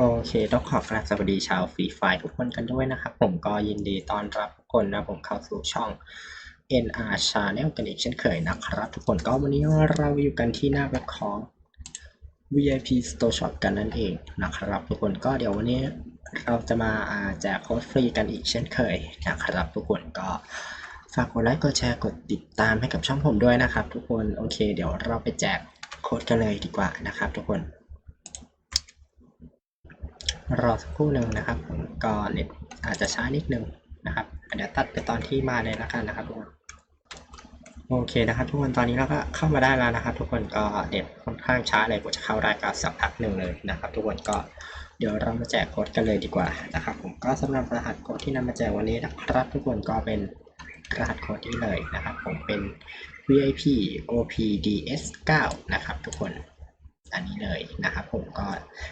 โอเคต้องขอกราบสวัสดีชาวฟรีไฟทุกคนกันด้วยนะครับ ผมก็ยินดีต้อนรับทุกคนนะผมเข้าสู่ช่อง NR Channel กันอีกเช่นเคยนะครับ ทุกคนก็วันนี้เราอยู่กันที่หน้าเว็บของ VIP Store Shop กันนั่นเองนะครับ ทุกคนก็เดี๋ยววันนี้เราจะมาอ่าแจกโค้ดฟรีกันอีกเช่นเคยนะครับ ทุกคนก็ฝากกดไลค์กดแชร์กดติดตามให้กับช่องผมด้วยนะครับ ทุกคนโอเค เดี๋ยวเราไปแจกโค้ดกันเลยดีกว่านะครับ ทุกคน รอสักครู่หนึ่งนะครับ ก็เน็ตอาจจะช้านิดนึงนะครับเดี๋ยวตัดไปตอนที่มาเลยแล้วกันนะครับทุกคนโอเคนะครับ ทุกคนตอนนี้เราก็เข้ามาได้แล้วนะครับ ทุกคนก็เน็ตค่อนข้างช้าเลยกว่าจะเข้าได้ก็สักพักหนึ่งเลยนะครับ ทุกคนก็เดี๋ยวเรามาแจกโค้ดกันเลยดีกว่านะครับ ผมก็สำหรับรหัสโค้ดที่นำมาแจกวันนี้นะครับ ทุกคนก็เป็นรหัสโค้ดนี้เลยนะครับ ผมเป็น VIP OPDS 9 นะครับ ทุกคน อันนี้เลยนะครับ ผมก็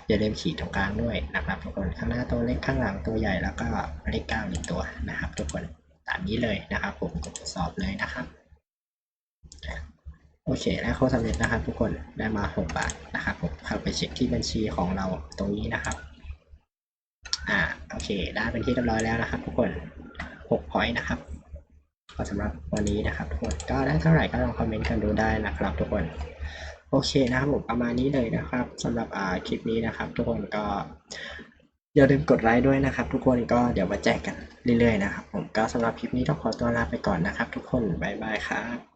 อย่าลืมขีดตรงกลางด้วยนะครับทุกคนข้างหน้าตัวเล็กข้างหลังตัวใหญ่แล้วก็เลขเก้าหนึ่งตัวนะครับ ทุกคนตามนี้เลยนะครับ ผมกดทดสอบเลยนะครับโอเคได้โค้ดสำเร็จนะครับ ทุกคนได้มา 6 บาทนะครับผมเข้าไปเช็คที่บัญชีของเราตรงนี้นะครับ อ่าโอเค ได้เป็นที่เรียบร้อยแล้วนะครับ ทุกคน6 point นะครับก็สำหรับวันนี้นะครับทุกคนก็ได้เท่าไหร่ก็ลองคอมเมนต์กันดูได้นะครับ ทุกคน โอเคนะครับผมประมาณนี้เลยนะครับสำหรับอ่าคลิปนี้นะครับ ทุกคนก็อย่าลืมกดไลค์ด้วยนะครับ ทุกคนก็เดี๋ยวมาแจกกันเรื่อยๆนะครับ ผมก็สำหรับคลิปนี้ต้องขอตัวลาไปก่อนนะครับ ทุกคนบ๊ายบายครับ